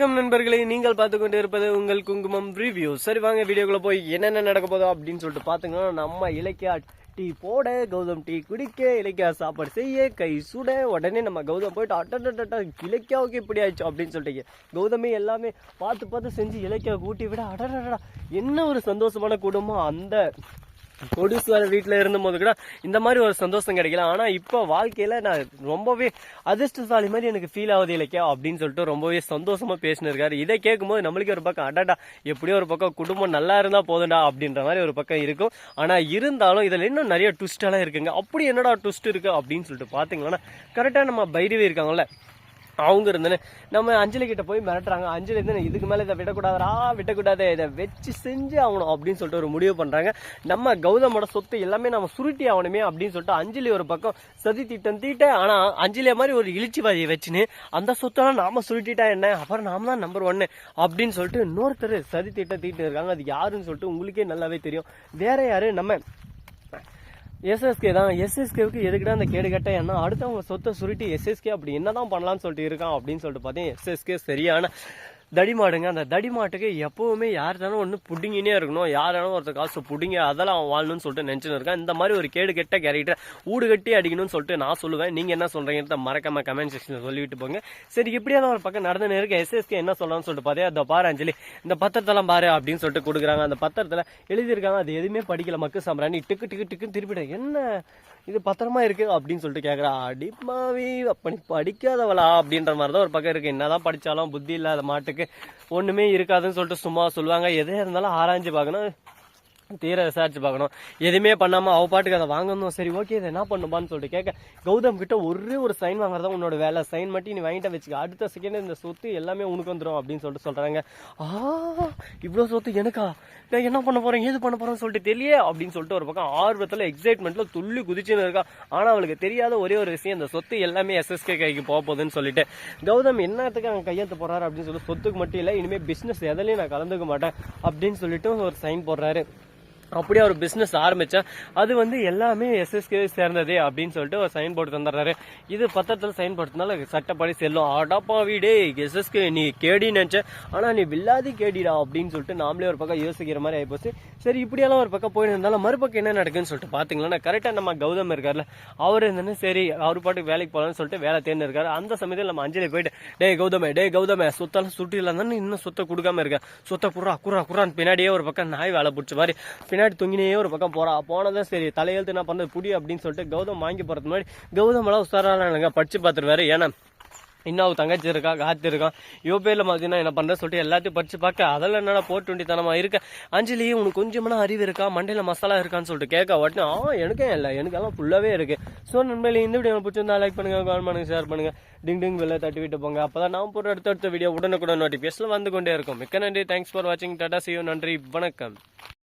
வணக்கம் நண்பர்களே நீங்கள் பார்த்து கொண்டு இருப்பது உங்கள் குங்குமம் ரிவ்யூ சரி வாங்க வீடியோக்குள்ள போய் என்னென்ன நடக்க போதோ அப்படின்னு சொல்லிட்டு பாத்துங்கன்னா நம்ம இலக்கியா டீ போட கௌதம் டீ குடிக்க இலக்கியா சாப்பாடு செய்ய கை சுட உடனே நம்ம கௌதம் போயிட்டு அட்டட்ட இலக்கியாவுக்கு இப்படி ஆயிடுச்சு அப்படின்னு சொல்லிட்டு கௌதமே எல்லாமே பார்த்து பார்த்து செஞ்சு இலக்கியா கூட்டி விட அடடடா என்ன ஒரு சந்தோஷமான குடும்பம் அந்த கொடிசுவர வீட்டில் இருந்தபோது கூட இந்த மாதிரி ஒரு சந்தோஷம் கிடைக்கல. ஆனால் இப்போ வாழ்க்கையில் நான் ரொம்பவே அதிர்ஷ்டசாலி மாதிரி எனக்கு ஃபீல் ஆகுது இலக்கியா அப்படின்னு சொல்லிட்டு ரொம்பவே சந்தோஷமாக பேசினிருக்காரு. இதை கேட்கும்போது நம்மளுக்கு ஒரு பக்கம் அடடா எப்படியோ ஒரு பக்கம் குடும்பம் நல்லா இருந்தால் போதும்டா அப்படின்ற மாதிரி ஒரு பக்கம் இருக்கும். ஆனால் இருந்தாலும் இதில் இன்னும் நிறைய ட்விஸ்டெல்லாம் இருக்குங்க. அப்படி என்னடா ட்விஸ்ட் இருக்குது அப்படின்னு சொல்லிட்டு பார்த்தீங்கன்னா கரெக்டாக நம்ம பைரவி இருக்காங்கல்ல அவங்க இருந்தேன்னு நம்ம அஞ்சலி கிட்ட போய் மிரட்டுறாங்க. அஞ்சலி இருந்து இதுக்கு மேலே இதை விடக்கூடாதா விடக்கூடாது இதை வச்சு செஞ்சு ஆகணும் அப்படின்னு சொல்லிட்டு ஒரு முடிவு பண்ணுறாங்க நம்ம கௌதமோட சொத்து எல்லாமே நம்ம சுருட்டி ஆகணுமே அப்படின்னு சொல்லிட்டு அஞ்சலி ஒரு பக்கம் சதி திட்டம் தீட்ட ஆனால் அஞ்சலியை மாதிரி ஒரு இழிச்சிவாதியை வச்சுன்னு அந்த சொத்தெல்லாம் நாம சுருட்டிட்டா என்ன? அப்புறம் நாம தான் நம்பர் ஒன்னு அப்படின்னு சொல்லிட்டு இன்னொருத்தர் சதி திட்டம் தீட்டு இருக்காங்க அது யாருன்னு சொல்லிட்டு உங்களுக்கே நல்லாவே தெரியும். வேற யாரு? நம்ம எஸ்எஸ்கே தான். எஸ்எஸ்கேவுக்கு எதுக்கிட்ட அந்த கேடு கட்ட? ஏன்னா அடுத்தவங்க சொத்தை சுருட்டி எஸ்எஸ்கே அப்படி என்னதான் பண்ணலாம்னு சொல்லிட்டு இருக்கான் அப்படின்னு சொல்லிட்டு பார்த்தீங்கன்னா எஸ்எஸ்கே சரியான தடி மாடுங்க அந்த தடி மாட்டுக்கு எப்பவுமே யார்தானும் ஒன்று புடிங்கினே இருக்கணும். யாராலும் ஒருத்தர் காசு பிடிங்க அதெல்லாம் அவன் வாழணும்னு சொல்லிட்டு நினச்சின்னு இருக்கான். இந்த மாதிரி ஒரு கேடு கெட்ட கேரக்டர் ஊடு கட்டி அடிக்கணும்னு சொல்லிட்டு நான் சொல்லுவேன். நீங்கள் என்ன சொல்கிறீங்க மறக்காம கமெண்ட் செக்ஷனில் சொல்லிவிட்டு போங்க. சரி இப்படியே தான் ஒரு பக்கம் நடந்து இருக்க. எஸ்எஸ்கே என்ன சொல்லலாம்னு சொல்லிட்டு பார்த்தே அதை பாரு அஞ்சலி. இந்த பத்திரத்தெல்லாம் பாரு அப்படின்னு சொல்லிட்டு கொடுக்குறாங்க. அந்த பத்திரத்தில் எழுதியிருக்காங்க. அது எதுவுமே படிக்கல. மக்கு சாம்பிராணி. டிக்கு டிக்கு டிக்குன்னு திருப்பிட. என்ன? இது பத்திரமா இருக்கு அப்படின்னு சொல்லிட்டு கேட்குறா அடிமாவி அப்படி படிக்காதவளா அப்படின்ற மாதிரி தான் ஒரு பக்கம் இருக்குது என்னதான் படித்தாலும் புத்தி இல்லாத மாட்டுக்கு ஒண்ணுமே இருக்காதுன்னு சொல்லிட்டு சும்மா சொல்லுவாங்க. எதே இருந்தாலும் ஆராய்ஞ்சு பார்க்கணும். தீர விசாரிச்சு பார்க்கணும். எதுவுமே பண்ணாம அவ பாட்டுக்கு அதை வாங்கணும். சரி ஓகே இதை என்ன பண்ணுமான்னு சொல்லிட்டு கேட்க கௌதம் கிட்ட ஒரே ஒரு சைன் வாங்குறதா உன்னோட வேலை. சைன் மட்டும் நீ வாங்கிட்ட வச்சுக்க. அடுத்த செகண்ட் இந்த சொத்து எல்லாமே உனக்கு வந்துடும் அப்படின்னு சொல்லிட்டு சொல்றாங்க. ஆ இவ்வளோ சொத்து எனக்கா? நான் என்ன பண்ண போறேன்? ஏது பண்ண போறேன்னு சொல்லிட்டு தெரியல அப்படின்னு சொல்லிட்டு ஒரு பக்கம் ஆர்வத்தில் எக்ஸைட்மெண்ட்ல துள்ளி குதிச்சுன்னு இருக்கா. ஆனா அவளுக்கு தெரியாத ஒரே ஒரு விஷயம் இந்த சொத்து எல்லாமே எஸ்எஸ்கே கைக்கு போக போகுதுன்னு சொல்லிட்டு. கௌதம் என்னத்துக்கு அங்கே கையெழுத்து போறாரு அப்படின்னு சொல்லி சொத்துக்கு மட்டும் இல்லை இனிமேல் பிசினஸ் எதுலையும் நான் கலந்துக்க மாட்டேன் அப்படின்னு சொல்லிட்டு ஒரு சைன் போடுறாரு. அப்படியே ஒரு பிஸ்னஸ் ஆரம்பித்தேன் அது வந்து எல்லாமே எஸ்எஸ்கே சேர்ந்ததே அப்படின்னு சொல்லிட்டு ஒரு சைன் போட்டு தந்துடுறாரு. இது பத்திரத்தில் சைன் போட்டதுனால சட்டப்படி செல்லும். அடப்பா வீடே எஸ்எஸ்கே நீ கேடி நினச்சேன் ஆனால் நீ வில்லாதி கேடிடா அப்படின்னு சொல்லிட்டு நாமளே ஒரு பக்கம் யோசிக்கிற மாதிரி ஆகிப்போச்சு சரி இப்படியெல்லாம் ஒரு பக்கம் போயிட்டு இருந்தாலும் மறுபக்கம் என்ன நடக்குன்னு சொல்லிட்டு பார்த்தீங்களா கரெக்டாக நம்ம கௌதம் இருக்கார்ல அவர் இருந்தேன்னு சரி அவர் பாட்டுக்கு வேலைக்கு போகலான்னு சொல்லிட்டு வேலை தேர்ந்து இருக்காரு. அந்த சமயத்தில் நம்ம அஞ்சலி போயிட்டு டே கௌதமே டே கௌதமே சொத்தெல்லாம் சுட்டிலாம் தானே இன்னும் சொத்தை கொடுக்காம இருக்க. சொத்தை குறா குறா குறான்னு பின்னாடியே ஒரு பக்கம் நாய் வேலை பிடிச்ச மாதிரி பின்னாடி தொங்கினே ஒரு பக்கம் போறா. போனதான் சரி தலையெழுத்து என்ன பண்ணுறது புடி அப்படின்னு சொல்லிட்டு கௌதம் வாங்கி போறது முன்னாடி கௌதம் எல்லாம் உசாரான படிச்சு பார்த்துருவாரு. ஏன்னா இன்னும் அவ தங்கச்சி இருக்கா காத்து இருக்கான் இவ பேர்ல பார்த்தீங்கன்னா என்ன பண்ற சொல்லிட்டு எல்லாத்தையும் படிச்சு பார்க்க. அதெல்லாம் என்னடா போட்டு வேண்டித்தனமா இருக்க. அஞ்சலி உனக்கு கொஞ்சமான அறிவு இருக்கா? மண்டையில மசாலா இருக்கான்னு சொல்லிட்டு கேட்க உடனே ஆ எனக்கே இல்லை. எனக்கு எல்லாம் ஃபுல்லாவே இருக்கு. ஸோ நண்பர்களே இந்த வீடியோ பிடிச்சிருந்தா லைக் பண்ணுங்க கமெண்ட் பண்ணுங்க ஷேர் பண்ணுங்க. டிங் டிங் வெளில தட்டி விட்டு போங்க. அப்பதான் நான் போடுற அடுத்த வீடியோ உடனுக்குடன் நோட்டிஃபிகேஷன் வந்து கொண்டே இருக்கும். மிக்க நன்றி. தேங்க்ஸ் ஃபார் வாட்சிங் டாடா சியோ நன்றி. வணக்கம்.